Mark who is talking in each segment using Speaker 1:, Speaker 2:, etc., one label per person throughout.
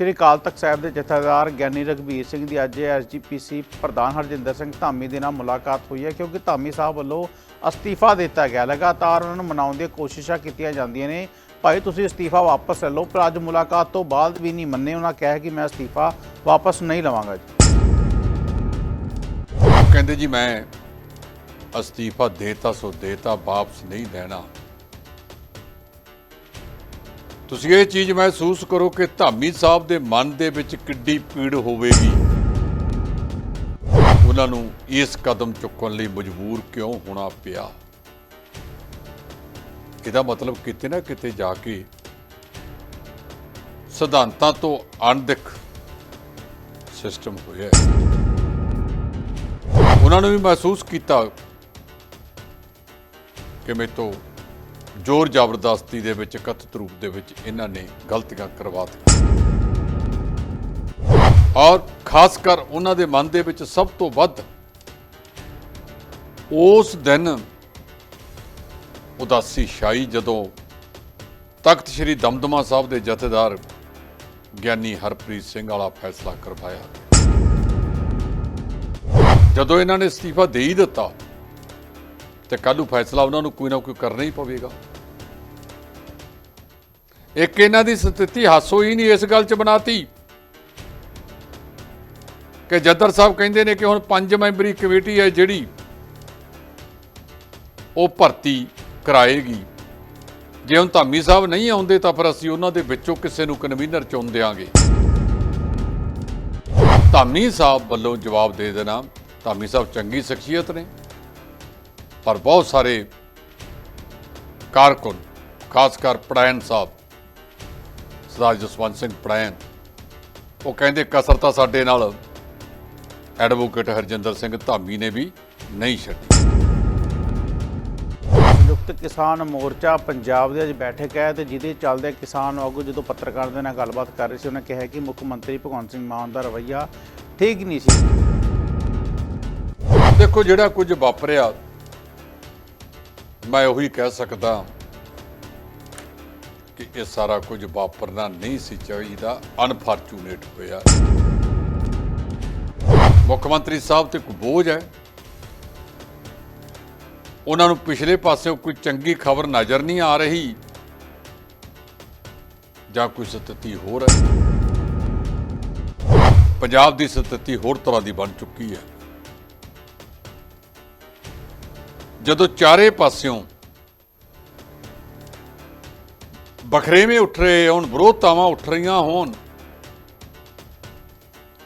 Speaker 1: ਸ੍ਰੀ ਅਕਾਲ ਤਖਤ ਸਾਹਿਬ ਦੇ ਜਥੇਦਾਰ ਗਿਆਨੀ ਰਘਬੀਰ ਸਿੰਘ ਦੀ ਅੱਜ ਐਸਜੀਪੀਸੀ ਪ੍ਰਧਾਨ ਹਰਜਿੰਦਰ ਸਿੰਘ ਧਾਮੀ ਦੇ ਨਾਲ ਮੁਲਾਕਾਤ ਹੋਈ ਹੈ, ਕਿਉਂਕਿ ਧਾਮੀ ਸਾਹਿਬ ਵੱਲੋਂ ਅਸਤੀਫਾ ਦਿੱਤਾ ਗਿਆ। ਲਗਾਤਾਰ ਉਹਨਾਂ ਨੂੰ ਮਨਾਉਣ ਦੀਆਂ ਕੋਸ਼ਿਸ਼ਾਂ ਕੀਤੀਆਂ ਜਾਂਦੀਆਂ ਨੇ। ਭਾਈ, ਤੁਸੀਂ ਅਸਤੀਫਾ ਵਾਪਸ ਲੈ ਲਓ, ਪਰ ਅੱਜ ਮੁਲਾਕਾਤ ਤੋਂ ਬਾਅਦ ਵੀ ਨਹੀਂ ਮੰਨੇ। ਉਹਨਾਂ ਕਿਹਾ ਕਿ ਮੈਂ ਅਸਤੀਫਾ ਵਾਪਸ ਨਹੀਂ ਲਵਾਂਗਾ ਜੀ।
Speaker 2: ਕਹਿੰਦੇ ਜੀ, ਮੈਂ ਅਸਤੀਫਾ ਦੇਤਾ ਸੋ ਦੇਤਾ, ਵਾਪਸ ਨਹੀਂ ਲੈਣਾ ਤੁਸੀਂ ਇਹ ਚੀਜ਼ ਮਹਿਸੂਸ ਕਰੋ ਕਿ ਧਾਮੀ ਸਾਹਿਬ ਦੇ ਮਨ ਦੇ ਵਿੱਚ ਕਿੱਡੀ ਪੀੜ ਹੋਵੇਗੀ। ਉਹਨਾਂ ਨੂੰ ਇਸ ਕਦਮ ਚੁੱਕਣ ਲਈ ਮਜਬੂਰ ਕਿਉਂ ਹੋਣਾ ਪਿਆ? ਇਹਦਾ ਮਤਲਬ ਕਿਤੇ ਨਾ ਕਿਤੇ ਜਾ ਕੇ ਸਿਧਾਂਤਾਂ ਤੋਂ ਅਣਦਿਖ ਸਿਸਟਮ ਹੋਇਆ ਉਹਨਾਂ ਨੇ ਵੀ ਮਹਿਸੂਸ ਕੀਤਾ ਕਿ ਮੇਰੇ ਤੋਂ ਜ਼ੋਰ ਜ਼ਬਰਦਸਤੀ ਦੇ ਵਿੱਚ, ਕਥਿਤ ਰੂਪ ਦੇ ਵਿੱਚ ਇਹਨਾਂ ਨੇ ਗਲਤੀਆਂ ਕਰਵਾ ਦਿੱਤੀਆਂ। ਔਰ ਖਾਸ ਕਰ ਉਹਨਾਂ ਦੇ ਮਨ ਦੇ ਵਿੱਚ ਸਭ ਤੋਂ ਵੱਧ ਉਸ ਦਿਨ ਉਦਾਸੀ ਛਾਈ ਜਦੋਂ ਤਖਤ ਸ੍ਰੀ ਦਮਦਮਾ ਸਾਹਿਬ ਦੇ ਜਥੇਦਾਰ ਗਿਆਨੀ ਹਰਪ੍ਰੀਤ ਸਿੰਘ ਵਾਲਾ ਫੈਸਲਾ ਕਰਵਾਇਆ। ਜਦੋਂ ਇਹਨਾਂ ਨੇ ਅਸਤੀਫਾ ਦੇ ਹੀ ਦਿੱਤਾ ਤੇ ਕੱਲ੍ਹ ਨੂੰ ਫੈਸਲਾ ਉਹਨਾਂ ਨੂੰ ਕੋਈ ਨਾ ਕੋਈ ਕਰਨਾ ਹੀ ਪਵੇਗਾ। ਇੱਕ ਇਹਨਾਂ ਦੀ ਸਥਿਤੀ ਹਾਸੋ ਹੀ ਨਹੀਂ ਇਸ ਗੱਲ 'ਚ ਬਣਾਤੀ। ਕਿ ਜੱਦਰ ਸਾਹਿਬ ਕਹਿੰਦੇ ਨੇ ਕਿ ਹੁਣ ਪੰਜ ਮੈਂਬਰੀ ਕਮੇਟੀ ਹੈ ਜਿਹੜੀ ਉਹ ਭਰਤੀ ਕਰਾਏਗੀ। ਜੇ ਹੁਣ ਧਾਮੀ ਸਾਹਿਬ ਨਹੀਂ ਆਉਂਦੇ ਤਾਂ ਫਿਰ ਅਸੀਂ ਉਹਨਾਂ ਦੇ ਵਿੱਚੋਂ ਕਿਸੇ ਨੂੰ ਕਨਵੀਨਰ ਚੁਣ ਦਿਆਂਗੇ। ਧਾਮੀ ਸਾਹਿਬ ਵੱਲੋਂ ਜਵਾਬ ਦੇ ਦੇਣਾ। ਧਾਮੀ ਸਾਹਿਬ ਚੰਗੀ ਸ਼ਖਸੀਅਤ ਨੇ। ਪਰ ਬਹੁਤ ਸਾਰੇ ਕਾਰਕੁਨ ਖਾਸ ਕਰ ਪੜੈਨ ਸਾਹਿਬ ਸਰਦਾਰ ਜਸਵੰਤ ਸਿੰਘ ਪੜੈਨ ਉਹ ਕਹਿੰਦੇ ਕਸਰ ਤਾਂ ਸਾਡੇ ਨਾਲ ਐਡਵੋਕੇਟ ਹਰਜਿੰਦਰ ਸਿੰਘ ਧਾਮੀ ਨੇ ਵੀ ਨਹੀਂ ਛੱਡੀ।
Speaker 1: ਸੰਯੁਕਤ ਕਿਸਾਨ ਮੋਰਚਾ ਪੰਜਾਬ ਦੇ ਅੱਜ ਬੈਠਕ ਹੈ ਤੇ ਜਿਹਦੇ ਚੱਲਦੇ ਕਿਸਾਨ ਆਗੂ ਜਦੋਂ ਪੱਤਰਕਾਰਾਂ ਦੇ ਨਾਲ ਗੱਲਬਾਤ ਕਰ ਰਹੇ ਸੀ ਉਹਨਾਂ ਕਿਹਾ ਕਿ ਮੁੱਖ ਮੰਤਰੀ ਭਗਵੰਤ ਸਿੰਘ ਮਾਨ ਦਾ ਰਵੱਈਆ ਠੀਕ ਨਹੀਂ ਸੀ।
Speaker 2: ਦੇਖੋ ਜਿਹੜਾ ਕੁਝ ਵਾਪਰਿਆ ਮੈਂ ਉਹੀ ਕਹਿ ਸਕਦਾ ਕਿ ਇਹ ਸਾਰਾ ਕੁਝ ਵਾਪਰਨਾ ਨਹੀਂ ਸੀ ਚਾਹੀਦਾ ਅਨਫੋਰਚੂਨੇਟ ਹੋਇਆ। ਮੁੱਖ ਮੰਤਰੀ ਸਾਹਿਬ ਤੇ ਇੱਕ ਬੋਝ ਹੈ। ਉਹਨਾਂ ਨੂੰ ਪਿਛਲੇ ਪਾਸੇ ਕੋਈ ਚੰਗੀ ਖਬਰ ਨਜ਼ਰ ਨਹੀਂ ਆ ਰਹੀ ਜਾਂ ਕੋਈ ਸਥਿਤੀ ਹੋਰ ਹੈ। ਪੰਜਾਬ ਦੀ ਸਥਿਤੀ ਹੋਰ ਤਰ੍ਹਾਂ ਦੀ ਬਣ ਚੁੱਕੀ ਹੈ। ਜਦੋਂ ਚਾਰੇ ਪਾਸਿਓਂ ਬਖਰੇਵੇਂ ਉੱਠ ਰਹੇ ਹੋਣ, ਵਿਰੋਧਤਾਵਾਂ ਉੱਠ ਰਹੀਆਂ ਹੋਣ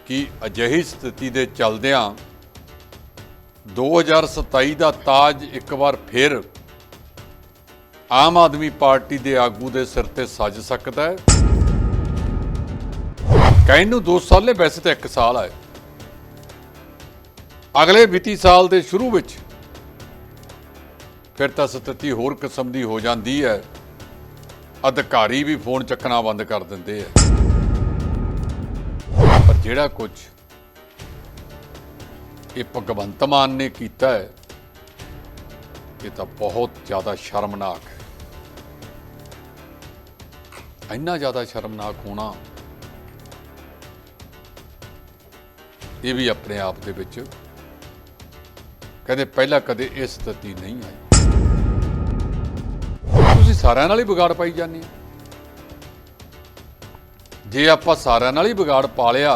Speaker 2: ਕਿ ਅਜਿਹੀ ਸਥਿਤੀ ਦੇ ਚੱਲਦਿਆਂ 2027 ਦਾ ਤਾਜ ਇੱਕ ਵਾਰ ਫਿਰ ਆਮ ਆਦਮੀ ਪਾਰਟੀ ਦੇ ਆਗੂ ਦੇ ਸਿਰ ਤੇ ਸੱਜ ਸਕਦਾ ਹੈ। ਕਹਿਣ ਨੂੰ 2 ਸਾਲੇ ਵੈਸੇ ਤਾਂ 1 ਸਾਲ ਹੈ ਅਗਲੇ ਵਿੱਤੀ ਸਾਲ ਦੇ ਸ਼ੁਰੂ ਵਿੱਚ ਫਿਰ ਤਾਂ ਸਥਿਤੀ ਹੋਰ ਕਿਸਮ ਦੀ ਹੋ ਜਾਂਦੀ ਹੈ। ਅਧਿਕਾਰੀ ਵੀ ਫੋਨ ਚੱਕਣਾ ਬੰਦ ਕਰ ਦਿੰਦੇ ਆ। ਪਰ ਜਿਹੜਾ ਕੁਝ ਇਹ ਭਗਵੰਤ ਮਾਨ ਨੇ ਕੀਤਾ ਹੈ, ਇਹ ਤਾਂ ਬਹੁਤ ਜ਼ਿਆਦਾ ਸ਼ਰਮਨਾਕ ਹੈ। ਇੰਨਾ ਜ਼ਿਆਦਾ ਸ਼ਰਮਨਾਕ ਹੋਣਾ ਇਹ ਵੀ ਆਪਣੇ ਆਪ ਦੇ ਵਿੱਚ। ਕਹਿੰਦੇ ਪਹਿਲਾਂ ਕਦੇ ਇਹ ਸਥਿਤੀ ਨਹੀਂ ਆਈ। ਤੁਸੀਂ ਸਾਰਿਆਂ ਨਾਲ ਹੀ ਵਿਗਾੜ ਪਾਈ ਜਾਂਦੇ ਹੋ। ਜੇ ਆਪਾਂ ਸਾਰਿਆਂ ਨਾਲ ਹੀ ਵਿਗਾੜ ਪਾ ਲਿਆ,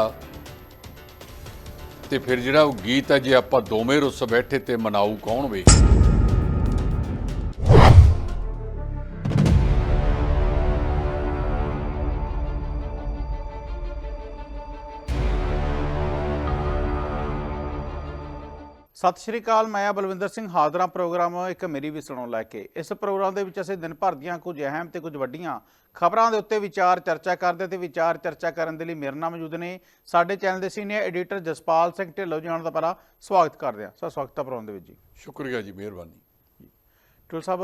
Speaker 2: ਤੇ ਫਿਰ ਜਿਹੜਾ ਉਹ ਗੀਤ ਹੈ, ਜੇ ਆਪਾਂ ਦੋਵੇਂ ਰੁੱਸ ਬੈਠੇ ਤੇ ਮਨਾਊ ਕੌਣ ਵੇ
Speaker 1: ਸਤਿ ਸ਼੍ਰੀ ਅਕਾਲ ਮੈਂ ਆ ਬਲਵਿੰਦਰ ਸਿੰਘ। ਹਾਜ਼ਰਾਂ ਪ੍ਰੋਗਰਾਮ ਇੱਕ ਮੇਰੀ ਵੀ ਸੁਣੋ ਲੈ ਕੇ। ਇਸ ਪ੍ਰੋਗਰਾਮ ਦੇ ਵਿੱਚ ਅਸੀਂ ਦਿਨ ਭਰ ਦੀਆਂ ਕੁਝ ਅਹਿਮ ਤੇ ਕੁਝ ਵੱਡੀਆਂ ਖਬਰਾਂ ਦੇ ਉੱਤੇ ਵਿਚਾਰ ਚਰਚਾ ਕਰਦੇ ਤੇ ਵਿਚਾਰ ਚਰਚਾ ਕਰਨ ਦੇ ਲਈ ਮੇਰੇ ਨਾਲ ਮੌਜੂਦ ਨੇ ਸਾਡੇ ਚੈਨਲ ਦੇ ਸੀਨੀਅਰ ਐਡੀਟਰ ਜਸਪਾਲ ਸਿੰਘ ਢਿੱਲੋਂ ਜੀ ਉਹਨਾਂ ਦਾ ਪਹਿਲਾਂ ਸਵਾਗਤ ਕਰਦੇ ਹਾਂ। ਸਰ ਸਵਾਗਤ ਪ੍ਰੋਗਰਾਮ ਦੇ ਵਿੱਚ ਜੀ।
Speaker 2: ਸ਼ੁਕਰੀਆ ਜੀ ਮਿਹਰਬਾਨੀ।
Speaker 1: ਟੁਲ ਸਾਹਿਬ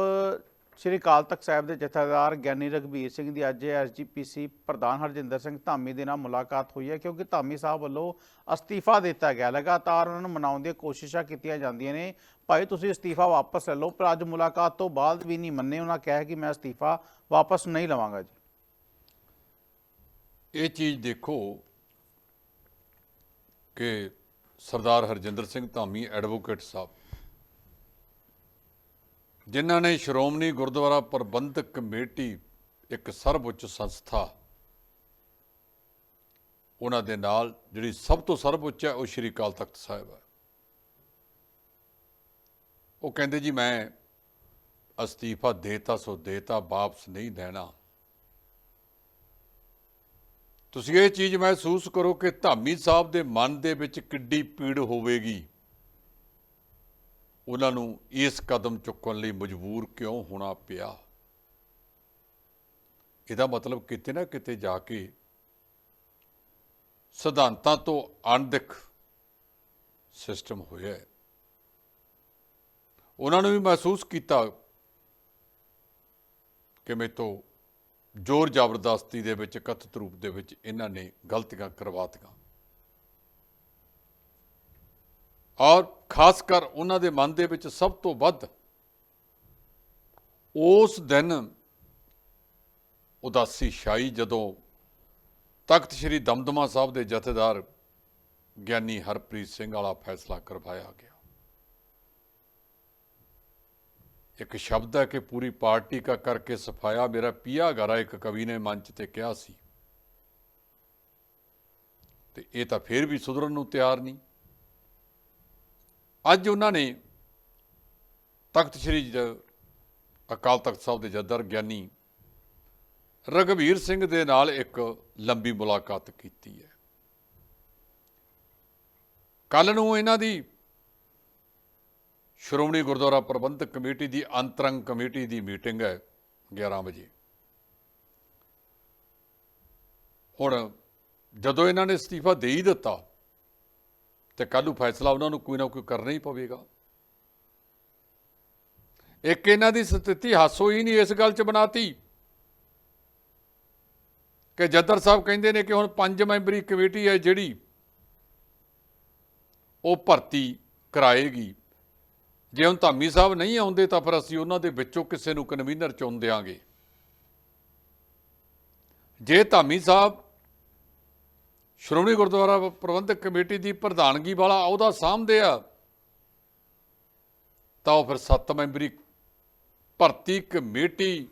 Speaker 1: ਸ਼੍ਰੀ ਅਕਾਲ ਤਖਤ ਸਾਹਿਬ ਦੇ ਜਥੇਦਾਰ ਗਿਆਨੀ ਰਘਬੀਰ ਸਿੰਘ ਦੀ ਅੱਜ ਐਸਜੀਪੀਸੀ ਪ੍ਰਧਾਨ ਹਰਜਿੰਦਰ ਸਿੰਘ ਧਾਮੀ ਦੇ ਨਾਲ ਮੁਲਾਕਾਤ ਹੋਈ ਹੈ, ਕਿਉਂਕਿ ਧਾਮੀ ਸਾਹਿਬ ਵੱਲੋਂ ਅਸਤੀਫਾ ਦਿੱਤਾ ਗਿਆ। ਲਗਾਤਾਰ ਉਹਨਾਂ ਨੂੰ ਮਨਾਉਣ ਦੀਆਂ ਕੋਸ਼ਿਸ਼ਾਂ ਕੀਤੀਆਂ ਜਾਂਦੀਆਂ ਨੇ। ਭਾਈ, ਤੁਸੀਂ ਅਸਤੀਫਾ ਵਾਪਸ ਲੈ ਲਓ, ਪਰ ਅੱਜ ਮੁਲਾਕਾਤ ਤੋਂ ਬਾਅਦ ਵੀ ਨਹੀਂ ਮੰਨੇ। ਉਹਨਾਂ ਕਿਹਾ ਕਿ ਮੈਂ ਅਸਤੀਫਾ ਵਾਪਸ ਨਹੀਂ ਲਵਾਂਗਾ ਜੀ।
Speaker 2: ਇਹ ਚੀਜ਼ ਦੇਖੋ ਕਿ ਸਰਦਾਰ ਹਰਜਿੰਦਰ ਸਿੰਘ ਧਾਮੀ ਐਡਵੋਕੇਟ ਸਾਹਿਬ ਜਿਨ੍ਹਾਂ ਨੇ ਸ਼੍ਰੋਮਣੀ ਗੁਰਦੁਆਰਾ ਪ੍ਰਬੰਧਕ ਕਮੇਟੀ, ਇੱਕ ਸਰਵਉੱਚ ਸੰਸਥਾ, ਉਹਨਾਂ ਦੇ ਨਾਲ ਜਿਹੜੀ ਸਭ ਤੋਂ ਸਰਵਉੱਚ ਹੈ, ਉਹ ਸ਼੍ਰੀ ਅਕਾਲ ਤਖਤ ਸਾਹਿਬ ਹੈ। ਉਹ ਕਹਿੰਦੇ ਜੀ, ਮੈਂ ਅਸਤੀਫਾ ਦੇਤਾ, ਸੋ ਦੇਤਾ, ਵਾਪਸ ਨਹੀਂ ਦੇਣਾ। ਤੁਸੀਂ ਇਹ ਚੀਜ਼ ਮਹਿਸੂਸ ਕਰੋ ਕਿ ਧਾਮੀ ਸਾਹਿਬ ਦੇ ਮਨ ਦੇ ਵਿੱਚ ਕਿੱਡੀ ਪੀੜ ਹੋਵੇਗੀ। ਉਹਨਾਂ ਨੂੰ ਇਸ ਕਦਮ ਚੁੱਕਣ ਲਈ ਮਜਬੂਰ ਕਿਉਂ ਹੋਣਾ ਪਿਆ? ਇਹਦਾ ਮਤਲਬ ਕਿਤੇ ਨਾ ਕਿਤੇ ਜਾ ਕੇ ਸਿਧਾਂਤਾਂ ਤੋਂ ਅਣਦਿਖ ਸਿਸਟਮ ਹੋਇਆ ਹੈ। ਉਹਨਾਂ ਨੂੰ ਵੀ ਮਹਿਸੂਸ ਕੀਤਾ ਕਿ ਮੇਰੇ ਤੋਂ ਜ਼ੋਰ ਜ਼ਬਰਦਸਤੀ ਦੇ ਵਿੱਚ, ਕਥਿਤ ਰੂਪ ਦੇ ਵਿੱਚ ਇਹਨਾਂ ਨੇ ਗਲਤੀਆਂ ਕਰਵਾਤੀਆਂ ਔਰ ਖਾਸ ਕਰ ਉਹਨਾਂ ਦੇ ਮਨ ਦੇ ਵਿੱਚ ਸਭ ਤੋਂ ਵੱਧ ਉਸ ਦਿਨ ਉਦਾਸੀ ਛਾਈ ਜਦੋਂ ਤਖਤ ਸ੍ਰੀ ਦਮਦਮਾ ਸਾਹਿਬ ਦੇ ਜਥੇਦਾਰ ਗਿਆਨੀ ਹਰਪ੍ਰੀਤ ਸਿੰਘ ਵਾਲਾ ਫੈਸਲਾ ਕਰਵਾਇਆ ਗਿਆ। ਇੱਕ ਸ਼ਬਦ ਹੈ ਕਿ ਪੂਰੀ ਪਾਰਟੀ ਕਾ ਕਰਕੇ ਸਫਾਇਆ ਮੇਰਾ ਪੀਆ ਗਰਾ ਇੱਕ ਕਵੀ ਨੇ ਮੰਚ ਤੇ ਕਿਹਾ ਸੀ। ਤੇ ਇਹ ਤਾਂ ਫੇਰ ਵੀ ਸੁਧਰਨ ਨੂੰ ਤਿਆਰ ਨਹੀਂ। ਅੱਜ ਉਹਨਾਂ ਨੇ ਤਖਤ ਸ੍ਰੀ ਅਕਾਲ ਤਖਤ ਸਾਹਿਬ ਦੇ ਜੱਦਰ ਗਿਆਨੀ ਰਗਵੀਰ ਸਿੰਘ ਦੇ ਨਾਲ ਇੱਕ ਲੰਬੀ ਮੁਲਾਕਾਤ ਕੀਤੀ ਹੈ। ਕੱਲ ਨੂੰ ਇਹਨਾਂ ਦੀ ਸ਼੍ਰੋਮਣੀ ਗੁਰਦੁਆਰਾ ਪ੍ਰਬੰਧਕ ਕਮੇਟੀ ਦੀ ਅੰਤਰੰਗ ਕਮੇਟੀ ਦੀ ਮੀਟਿੰਗ ਹੈ 11 ਵਜੇ। ਹੁਣ ਜਦੋਂ ਇਹਨਾਂ ਨੇ ਅਸਤੀਫਾ ਦੇ ਹੀ ਦਿੱਤਾ ਤੇ ਕੱਲ੍ਹ ਨੂੰ ਫੈਸਲਾ ਉਹਨਾਂ ਨੂੰ ਕੋਈ ਨਾ ਕੋਈ ਕਰਨਾ ਹੀ ਪਵੇਗਾ। ਇੱਕ ਇਹਨਾਂ ਦੀ ਸਥਿਤੀ ਹਾਸੋ ਹੀ ਨਹੀਂ ਇਸ ਗੱਲ 'ਚ ਬਣਾਤੀ ਕਿ ਜੱਦਰ ਸਾਹਿਬ ਕਹਿੰਦੇ ਨੇ ਕਿ ਹੁਣ ਪੰਜ ਮੈਂਬਰੀ ਕਮੇਟੀ ਹੈ ਜਿਹੜੀ ਉਹ ਭਰਤੀ ਕਰਾਏਗੀ। ਜੇ ਹੁਣ ਧਾਮੀ ਸਾਹਿਬ ਨਹੀਂ ਆਉਂਦੇ ਤਾਂ ਫਿਰ ਅਸੀਂ ਉਹਨਾਂ ਦੇ ਵਿੱਚੋਂ ਕਿਸੇ ਨੂੰ ਕਨਵੀਨਰ ਚੁਣ ਦਿਆਂਗੇ। ਜੇ ਧਾਮੀ ਸਾਹਿਬ ਸ਼੍ਰੋਮਣੀ ਗੁਰਦੁਆਰਾ ਪ੍ਰਬੰਧਕ ਕਮੇਟੀ ਦੀ ਪ੍ਰਧਾਨਗੀ ਵਾਲਾ ਅਹੁਦਾ ਸਾਂਭਦੇ ਆ, ਤਾਂ ਉਹ ਫਿਰ ਸੱਤ ਮੈਂਬਰੀ ਭਰਤੀ ਕਮੇਟੀ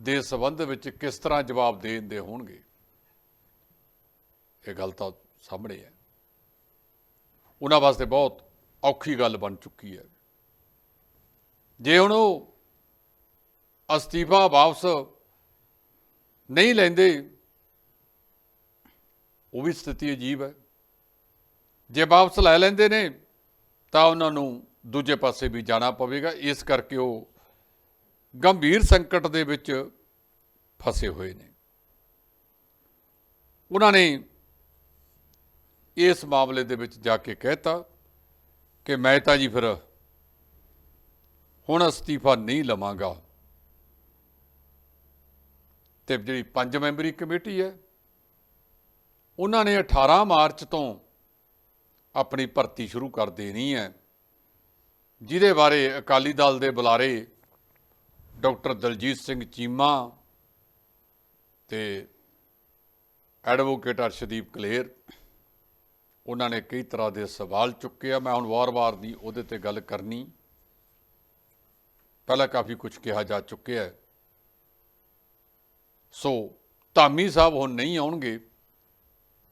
Speaker 2: ਦੇ ਸਬੰਧ ਵਿੱਚ ਕਿਸ ਤਰ੍ਹਾਂ ਜਵਾਬ ਦੇਣ ਦੇ ਹੋਣਗੇ? ਇਹ ਗੱਲ ਤਾਂ ਸਾਹਮਣੇ ਹੈ। ਉਹਨਾਂ ਵਾਸਤੇ ਬਹੁਤ ਔਖੀ ਗੱਲ ਬਣ ਚੁੱਕੀ ਹੈ। ਜੇ ਹੁਣ ਉਹ ਅਸਤੀਫਾ ਵਾਪਸ ਨਹੀਂ ਲੈਂਦੇ ਉਹ ਵੀ ਸਥਿਤੀ ਅਜੀਬ ਹੈ। ਜੇ ਵਾਪਸ ਲੈ ਲੈਂਦੇ ਨੇ, ਤਾਂ ਉਹਨਾਂ ਨੂੰ ਦੂਜੇ ਪਾਸੇ ਵੀ ਜਾਣਾ ਪਵੇਗਾ। ਇਸ ਕਰਕੇ ਉਹ ਗੰਭੀਰ ਸੰਕਟ ਦੇ ਵਿੱਚ ਫਸੇ ਹੋਏ ਨੇ। ਉਹਨਾਂ ਨੇ ਇਸ ਮਾਮਲੇ ਦੇ ਵਿੱਚ ਜਾ ਕੇ ਕਹਿਤਾ ਕਿ ਮੈਂ ਤਾਂ ਜੀ ਫਿਰ ਹੁਣ ਅਸਤੀਫਾ ਨਹੀਂ ਲਵਾਂਗਾ। ਤੇ ਜਿਹੜੀ ਪੰਜ ਮੈਂਬਰੀ ਕਮੇਟੀ ਹੈ ਉਹਨਾਂ ਨੇ 18 ਮਾਰਚ ਤੋਂ ਆਪਣੀ ਭਰਤੀ ਸ਼ੁਰੂ ਕਰ ਦੇਣੀ ਹੈ। ਜਿਹਦੇ ਬਾਰੇ ਅਕਾਲੀ ਦਲ ਦੇ ਬੁਲਾਰੇ ਡਾਕਟਰ ਦਲਜੀਤ ਸਿੰਘ ਚੀਮਾ ਤੇ ਐਡਵੋਕੇਟ ਅਰਸ਼ਦੀਪ ਕਲੇਰ, ਉਹਨਾਂ ਨੇ ਕਈ ਤਰ੍ਹਾਂ ਦੇ ਸਵਾਲ ਚੁੱਕੇ ਆ। ਮੈਂ ਹੁਣ ਵਾਰ-ਵਾਰ ਨਹੀਂ ਉਹਦੇ ਤੇ ਗੱਲ ਕਰਨੀ। ਪਹਿਲਾਂ ਕਾਫੀ ਕੁਝ ਕਿਹਾ ਜਾ ਚੁੱਕਿਆ ਹੈ। ਸੋ ਧਾਮੀ ਸਾਹਿਬ ਹੁਣ ਨਹੀਂ ਆਉਣਗੇ।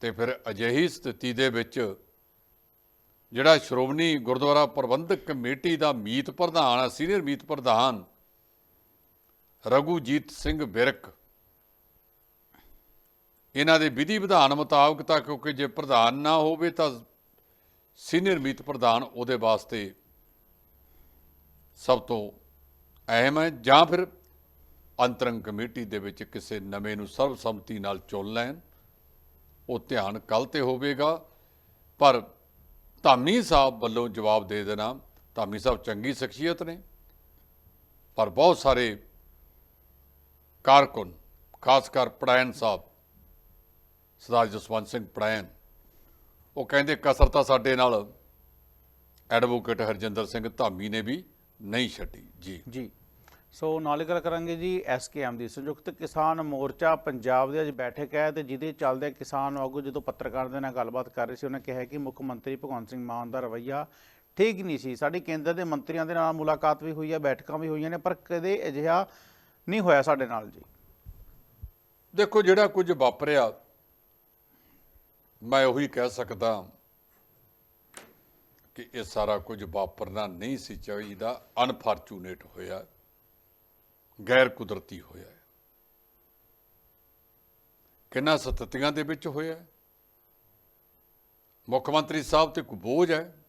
Speaker 2: ਤੇ ਫਿਰ ਅਜਿਹੀ ਸਥਿਤੀ ਦੇ ਵਿੱਚ ਜਿਹੜਾ ਸ਼੍ਰੋਮਣੀ ਗੁਰਦੁਆਰਾ ਪ੍ਰਬੰਧਕ ਕਮੇਟੀ ਦਾ ਮੀਤ ਪ੍ਰਧਾਨ ਹੈ ਸੀਨੀਅਰ ਮੀਤ ਪ੍ਰਧਾਨ ਰਘੂਜੀਤ ਸਿੰਘ ਵਿਰਕ, ਇਹਨਾਂ ਦੇ ਵਿਧੀ ਵਿਧਾਨ ਮੁਤਾਬਕ ਤਾਂ ਕਿਉਂਕਿ ਜੇ ਪ੍ਰਧਾਨ ਨਾ ਹੋਵੇ ਤਾਂ ਸੀਨੀਅਰ ਮੀਤ ਪ੍ਰਧਾਨ ਉਹਦੇ ਵਾਸਤੇ ਸਭ ਤੋਂ ਅਹਿਮ ਹੈ। ਜਾਂ ਫਿਰ ਅੰਤਰੰਗ ਕਮੇਟੀ ਦੇ ਵਿੱਚ ਕਿਸੇ ਨਵੇਂ ਨੂੰ ਸਰਬਸੰਮਤੀ ਨਾਲ ਚੁਣ ਲੈਣ। ਉਹ ਧਿਆਨ ਕੱਲ ਤੇ ਹੋਵੇਗਾ। ਪਰ ਧਾਮੀ ਸਾਹਿਬ ਵੱਲੋਂ ਜਵਾਬ ਦੇ ਦੇਣਾ, ਧਾਮੀ ਸਾਹਿਬ ਚੰਗੀ ਸ਼ਖਸੀਅਤ ਨੇ। ਪਰ ਬਹੁਤ ਸਾਰੇ ਕਾਰਕੁਨ, ਖਾਸ ਕਰ ਪੜਾਇਨ ਸਾਹਿਬ, ਸਰਦਾਰ ਜਸਵੰਤ ਸਿੰਘ ਪੜਾਇਨ ਉਹ ਕਹਿੰਦੇ, ਕਸਰ ਤਾਂ ਸਾਡੇ ਨਾਲ ਐਡਵੋਕੇਟ ਹਰਜਿੰਦਰ ਸਿੰਘ ਧਾਮੀ ਨੇ ਵੀ ਨਹੀਂ ਛੱਡੀ। ਜੀ।
Speaker 1: ਜੀ। ਸੋ ਨਾਲ ਹੀ ਗੱਲ ਕਰਾਂਗੇ ਜੀ ਐਸਕੇਐਮ ਦੀ। ਸੰਯੁਕਤ ਕਿਸਾਨ ਮੋਰਚਾ ਪੰਜਾਬ ਦੇ ਅੱਜ ਬੈਠਕ ਹੈ ਤੇ ਜਿਹਦੇ ਚੱਲਦੇ ਕਿਸਾਨ ਆਗੂ ਜਦੋਂ ਪੱਤਰਕਾਰਾਂ ਦੇ ਨਾਲ ਗੱਲਬਾਤ ਕਰ ਰਹੇ ਸੀ, ਉਹਨਾਂ ਕਿਹਾ ਕਿ ਮੁੱਖ ਮੰਤਰੀ ਭਗਵੰਤ ਸਿੰਘ ਮਾਨ ਦਾ ਰਵੱਈਆ ਠੀਕ ਨਹੀਂ ਸੀ। ਸਾਡੀ ਕੇਂਦਰ ਦੇ ਮੰਤਰੀਆਂ ਦੇ ਨਾਲ ਮੁਲਾਕਾਤ ਵੀ ਹੋਈ ਹੈ, ਬੈਠਕਾਂ ਵੀ ਹੋਈਆਂ ਨੇ, ਪਰ ਕਦੇ ਅਜਿਹਾ ਨਹੀਂ ਹੋਇਆ ਸਾਡੇ ਨਾਲ ਜੀ।
Speaker 2: ਦੇਖੋ, ਜਿਹੜਾ ਕੁਝ ਵਾਪਰਿਆ, ਮੈਂ ਉਹੀ ਕਹਿ ਸਕਦਾ ਕਿ ਇਹ ਸਾਰਾ ਕੁਝ ਵਾਪਰਨਾ ਨਹੀਂ ਸੀ ਚਾਹੀਦਾ। ਅਨਫੋਰਚੂਨੇਟ ਹੋਇਆ। ਗੈਰ ਕੁਦਰਤੀ ਹੋਇਆ ਹੈ। ਕਿੰਨਾ ਸਤਤੀਆਂ ਦੇ ਵਿੱਚ ਹੋਇਆ ਹੈ। ਮੁੱਖ ਮੰਤਰੀ ਸਾਹਿਬ ਤੇ ਕੋਈ ਬੋਝ ਹੈ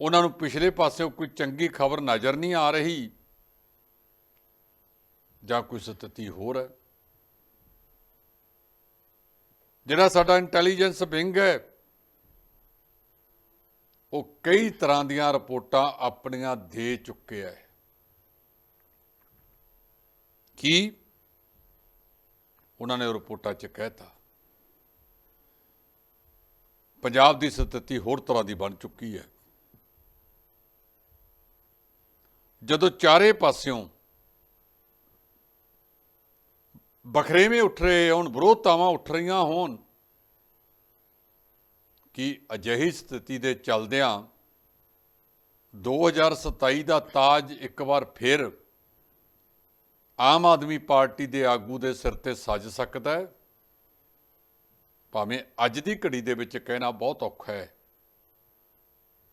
Speaker 2: ਉਹਨਾਂ ਨੂੰ ਪਿਛਲੇ ਪਾਸਿਓਂ ਕੋਈ ਚੰਗੀ ਖਬਰ ਨਜ਼ਰ ਨਹੀਂ ਆ ਰਹੀ ਜਾਂ ਕੋਈ ਸਥਿਤੀ ਹੋਰ ਹੈ ਜਿਹੜਾ ਸਾਡਾ ਇੰਟੈਲੀਜੈਂਸ ਵਿੰਗ ਹੈ, ਉਹ ਕਈ ਤਰ੍ਹਾਂ ਦੀਆਂ ਰਿਪੋਰਟਾਂ ਆਪਣੀਆਂ ਦੇ ਚੁੱਕਿਆ ਹੈ ਕੀ ਉਹਨਾਂ ਨੇ ਰਿਪੋਰਟਾਂ 'ਚ ਕਹਿਤਾ ਪੰਜਾਬ ਦੀ ਸਥਿਤੀ ਹੋਰ ਤਰ੍ਹਾਂ ਦੀ ਬਣ ਚੁੱਕੀ ਹੈ। ਜਦੋਂ ਚਾਰੇ ਪਾਸਿਓਂ ਬਖਰੇਵੇਂ ਉੱਠ ਰਹੇ ਹੋਣ, ਵਿਰੋਧਤਾਵਾਂ ਉੱਠ ਰਹੀਆਂ ਹੋਣ ਕਿ ਅਜਿਹੀ ਸਥਿਤੀ ਦੇ ਚੱਲਦਿਆਂ 2027 ਦਾ ਤਾਜ ਇੱਕ ਵਾਰ ਫਿਰ ਆਮ ਆਦਮੀ ਪਾਰਟੀ ਦੇ ਆਗੂ ਦੇ ਸਿਰ ਤੇ ਸੱਜ ਸਕਦਾ ਹੈ? ਭਾਵੇਂ ਅੱਜ ਦੀ ਘੜੀ ਦੇ ਵਿੱਚ ਕਹਿਣਾ ਬਹੁਤ ਔਖਾ ਹੈ।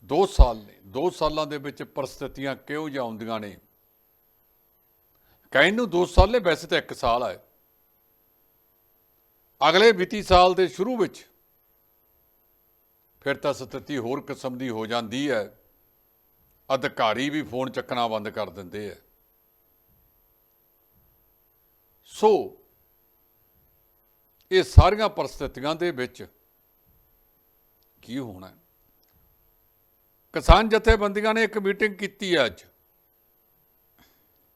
Speaker 2: 2 ਸਾਲ ਨੇ 2 ਸਾਲਾਂ ਦੇ ਵਿੱਚ ਪਰਿਸਥਿਤੀਆਂ ਕਿਉਂ ਜਾਉਂਦੀਆਂ ਨੇ? ਕਹਿਣ ਨੂੰ 2 ਸਾਲ ਨੇ, ਵੈਸੇ ਤਾਂ 1 ਸਾਲ ਹੈ ਅਗਲੇ ਵਿੱਤੀ ਸਾਲ ਦੇ ਸ਼ੁਰੂ ਵਿੱਚ ਫਿਰ ਤਾਂ ਸਥਿਤੀ ਹੋਰ ਕਿਸਮ ਦੀ ਹੋ ਜਾਂਦੀ ਹੈ। ਅਧਿਕਾਰੀ ਵੀ ਫੋਨ ਚੱਕਣਾ ਬੰਦ ਕਰ ਦਿੰਦੇ ਆ ਸੋ, ਇਹ ਸਾਰੀਆਂ ਪਰਿਸਥਿਤੀਆਂ ਦੇ ਵਿੱਚ ਕੀ ਹੋਣਾ ਕਿਸਾਨ ਜਥੇਬੰਦੀਆਂ ਨੇ ਇੱਕ ਮੀਟਿੰਗ ਕੀਤੀ ਹੈ ਅੱਜ।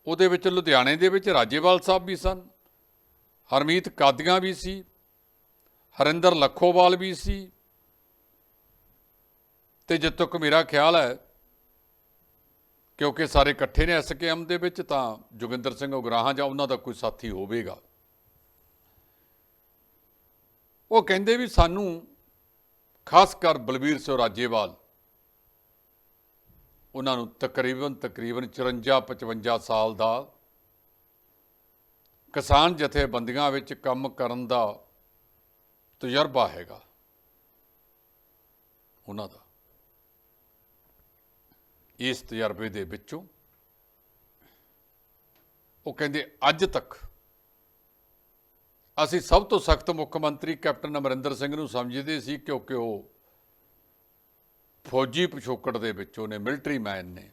Speaker 2: ਉਹਦੇ ਵਿੱਚ ਲੁਧਿਆਣੇ ਦੇ ਵਿੱਚ ਰਾਜੇਵਾਲ ਸਾਹਿਬ ਵੀ ਸਨ, ਹਰਮੀਤ ਕਾਦੀਆਂ ਵੀ ਸੀ, ਹਰਿੰਦਰ ਲੱਖੋਵਾਲ ਵੀ ਸੀ, ਤੇ ਜਿੱਥੋਂ ਤੱਕ ਮੇਰਾ ਖਿਆਲ ਹੈ ਕਿਉਂਕਿ ਸਾਰੇ ਇਕੱਠੇ ਨੇ ਐਸਕੇਐਮ ਦੇ ਵਿੱਚ, ਤਾਂ ਜੋਗਿੰਦਰ ਸਿੰਘ ਉਗਰਾਹਾਂ ਜਾਂ ਉਹਨਾਂ ਦਾ ਕੋਈ ਸਾਥੀ ਹੋਵੇਗਾ। ਉਹ ਕਹਿੰਦੇ ਵੀ ਸਾਨੂੰ, ਖਾਸ ਕਰ ਬਲਬੀਰ ਸਿੰਘ ਰਾਜੇਵਾਲ, ਉਹਨਾਂ ਨੂੰ ਤਕਰੀਬਨ ਤਕਰੀਬਨ 54 55 ਸਾਲ ਦਾ ਕਿਸਾਨ ਜਥੇਬੰਦੀਆਂ ਵਿੱਚ ਕੰਮ ਕਰਨ ਦਾ ਤਜਰਬਾ ਹੈਗਾ, ਉਹਨਾਂ ਦਾ। ਇਸ ਤਜਰਬੇ ਦੇ ਵਿੱਚੋਂ ਉਹ ਕਹਿੰਦੇ, ਅੱਜ ਤੱਕ ਅਸੀਂ ਸਭ ਤੋਂ ਸਖਤ ਮੁੱਖ ਮੰਤਰੀ ਕੈਪਟਨ ਅਮਰਿੰਦਰ ਸਿੰਘ ਨੂੰ ਸਮਝਦੇ ਸੀ ਕਿਉਂਕਿ ਉਹ ਫੌਜੀ ਪਿਛੋਕੜ ਦੇ ਵਿੱਚੋਂ ਨੇ, ਮਿਲਟਰੀ ਮੈਨ ਨੇ।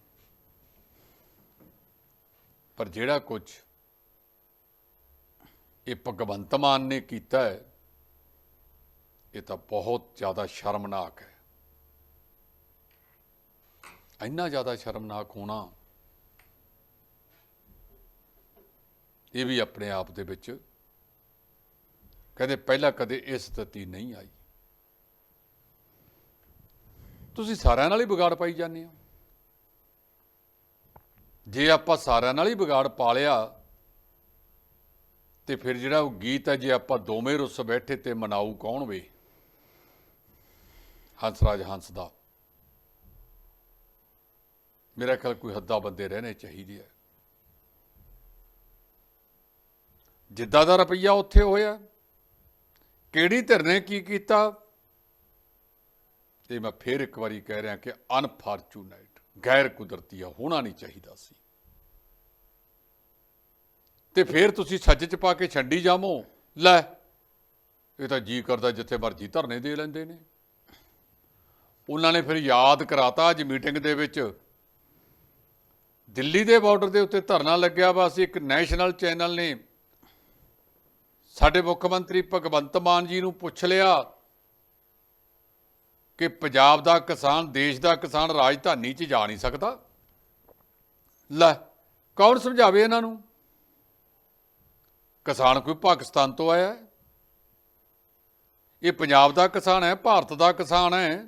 Speaker 2: ਪਰ ਜਿਹੜਾ ਕੁਝ ਇਹ ਭਗਵੰਤ ਮਾਨ ਨੇ ਕੀਤਾ ਹੈ, ਇਹ ਤਾਂ ਬਹੁਤ ਜ਼ਿਆਦਾ ਸ਼ਰਮਨਾਕ ਹੈ। ਇੰਨਾ ਜ਼ਿਆਦਾ ਸ਼ਰਮਨਾਕ ਹੋਣਾ ਇਹ ਵੀ ਆਪਣੇ ਆਪ ਦੇ ਵਿੱਚ ਕਹਿੰਦੇ ਪਹਿਲਾਂ ਕਦੇ ਇਹ ਸਥਿਤੀ ਨਹੀਂ ਆਈ। ਤੁਸੀਂ ਸਾਰਿਆਂ ਨਾਲ ਹੀ ਵਿਗਾੜ ਪਾਈ ਜਾਂਦੇ ਹੋ। ਜੇ ਆਪਾਂ ਸਾਰਿਆਂ ਨਾਲ ਹੀ ਵਿਗਾੜ ਪਾ ਲਿਆ, ਤੇ ਫਿਰ ਜਿਹੜਾ ਉਹ ਗੀਤ ਹੈ, ਜੇ ਆਪਾਂ ਦੋਵੇਂ ਰੁੱਸ ਬੈਠੇ ਤੇ ਮਨਾਊ ਕੌਣ ਵੇ? ਹੰਸਰਾਜ ਹੰਸ ਦਾ। ਮੇਰਾ ਖਿਆਲ ਕੋਈ ਹੱਦਾਂ ਬੰਦੇ ਰਹਿਣੇ ਚਾਹੀਦੇ ਆ। ਜਿੱਦਾਂ ਦਾ ਰੁਪਈਆ ਉੱਥੇ ਹੋਇਆ, ਕਿਹੜੀ ਧਿਰ ਨੇ ਕੀ ਕੀਤਾ? ਤੇ ਮੈਂ ਫੇਰ ਇੱਕ ਵਾਰੀ ਕਹਿ ਰਿਹਾ ਕਿ ਅਨਫਾਰਚੂਨੇਟ, ਗੈਰ ਕੁਦਰਤੀ ਆ, ਹੋਣਾ ਨਹੀਂ ਚਾਹੀਦਾ ਸੀ। ਤੇ ਫੇਰ ਤੁਸੀਂ ਸੱਜ ਚ ਪਾ ਕੇ ਛੱਡੀ ਜਾਵੋ। ਲੈ, ਇਹ ਤਾਂ ਜੀ ਕਰਦਾ ਜਿੱਥੇ ਮਰਜ਼ੀ ਧਰਨੇ ਦੇ ਲੈਂਦੇ ਨੇ। ਉਹਨਾਂ ਨੇ ਫਿਰ ਯਾਦ ਕਰਾਤਾ ਅੱਜ ਮੀਟਿੰਗ ਦੇ ਵਿੱਚ ਦਿੱਲੀ ਦੇ ਬਾਰਡਰ ਦੇ ਉੱਤੇ ਧਰਨਾ ਲੱਗਿਆ ਵਾ। ਸੀ ਇੱਕ ਨੈਸ਼ਨਲ ਚੈਨਲ ਨੇ ਸਾਡੇ ਮੁੱਖ ਮੰਤਰੀ ਭਗਵੰਤ ਮਾਨ ਜੀ ਨੂੰ ਪੁੱਛ ਲਿਆ ਕਿ ਪੰਜਾਬ ਦਾ ਕਿਸਾਨ, ਦੇਸ਼ ਦਾ ਕਿਸਾਨ ਰਾਜਧਾਨੀ 'ਚ ਜਾ ਨਹੀਂ ਸਕਦਾ। ਲੈ, ਕੌਣ ਸਮਝਾਵੇ ਇਹਨਾਂ ਨੂੰ? ਕਿਸਾਨ ਕੋਈ ਪਾਕਿਸਤਾਨ ਤੋਂ ਆਇਆ ਹੈ? ਇਹ ਪੰਜਾਬ ਦਾ ਕਿਸਾਨ ਹੈ, ਭਾਰਤ ਦਾ ਕਿਸਾਨ ਹੈ?